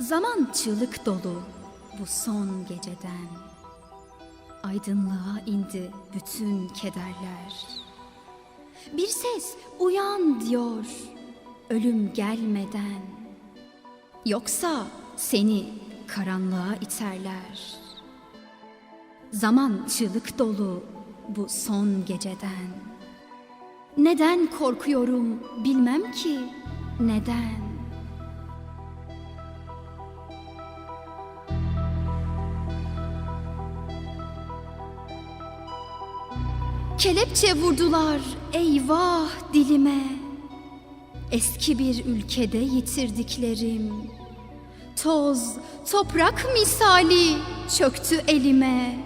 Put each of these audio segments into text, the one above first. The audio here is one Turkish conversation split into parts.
Zaman çığlık dolu bu son geceden. Aydınlığa indi bütün kederler. Bir ses uyan diyor ölüm gelmeden. Yoksa seni karanlığa iterler. Zaman çığlık dolu bu son geceden. Neden korkuyorum bilmem ki neden. Kelepçe vurdular eyvah dilime. Eski bir ülkede yitirdiklerim. Toz, toprak misali çöktü elime.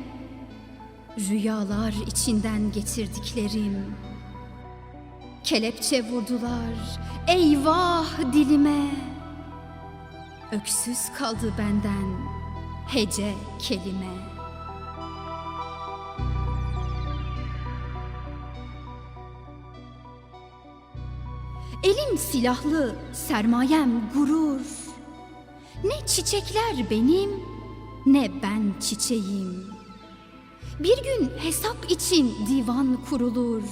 Rüyalar içinden getirdiklerim. Kelepçe vurdular eyvah dilime. Öksüz kaldı benden hece kelime. Elim silahlı, sermayem gurur. Ne çiçekler benim, ne ben çiçeğim. Bir gün hesap için divan kurulur.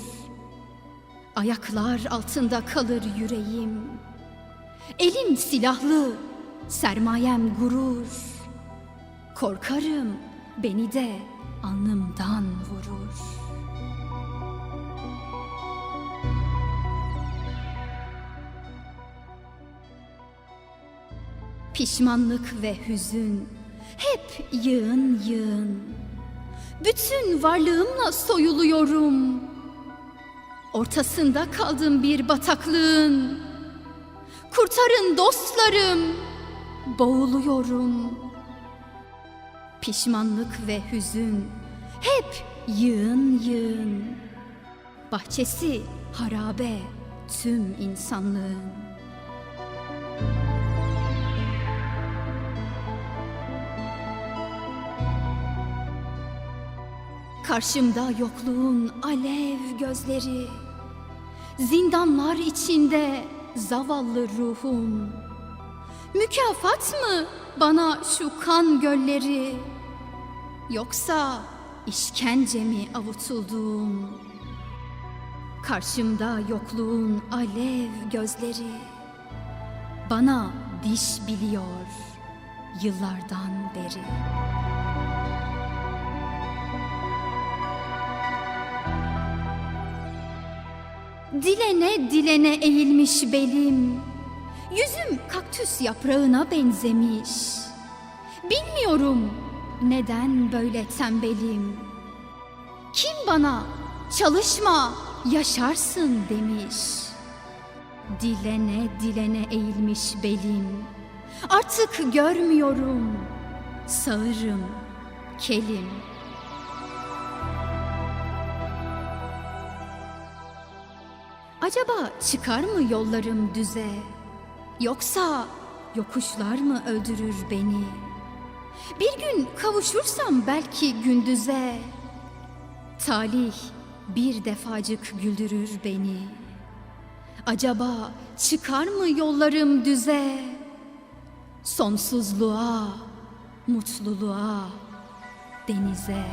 Ayaklar altında kalır yüreğim. Elim silahlı, sermayem gurur. Korkarım beni de alnımdan vurur. Pişmanlık ve hüzün hep yığın yığın. Bütün varlığımla soyuluyorum. Ortasında kaldım bir bataklığın. Kurtarın dostlarım, boğuluyorum. Pişmanlık ve hüzün hep yığın yığın. Bahçesi harabe tüm insanlığın. Karşımda yokluğun alev gözleri. Zindanlar içinde zavallı ruhum. Mükafat mı bana şu kan gölleri? Yoksa işkence mi avutulduğum? Karşımda yokluğun alev gözleri. Bana diş biliyor yıllardan beri Dilene dilene eğilmiş belim. Yüzüm kaktüs yaprağına benzemiş. Bilmiyorum neden böyle tembelim. Kim bana çalışma yaşarsın demiş. Dilene dilene eğilmiş belim. Artık görmüyorum. Sağırım, kelim Acaba çıkar mı yollarım düze? Yoksa yokuşlar mı öldürür beni? Bir gün kavuşursam belki gündüze. Talih bir defacık güldürür beni. Acaba çıkar mı yollarım düze? Sonsuzluğa, mutluluğa, denize.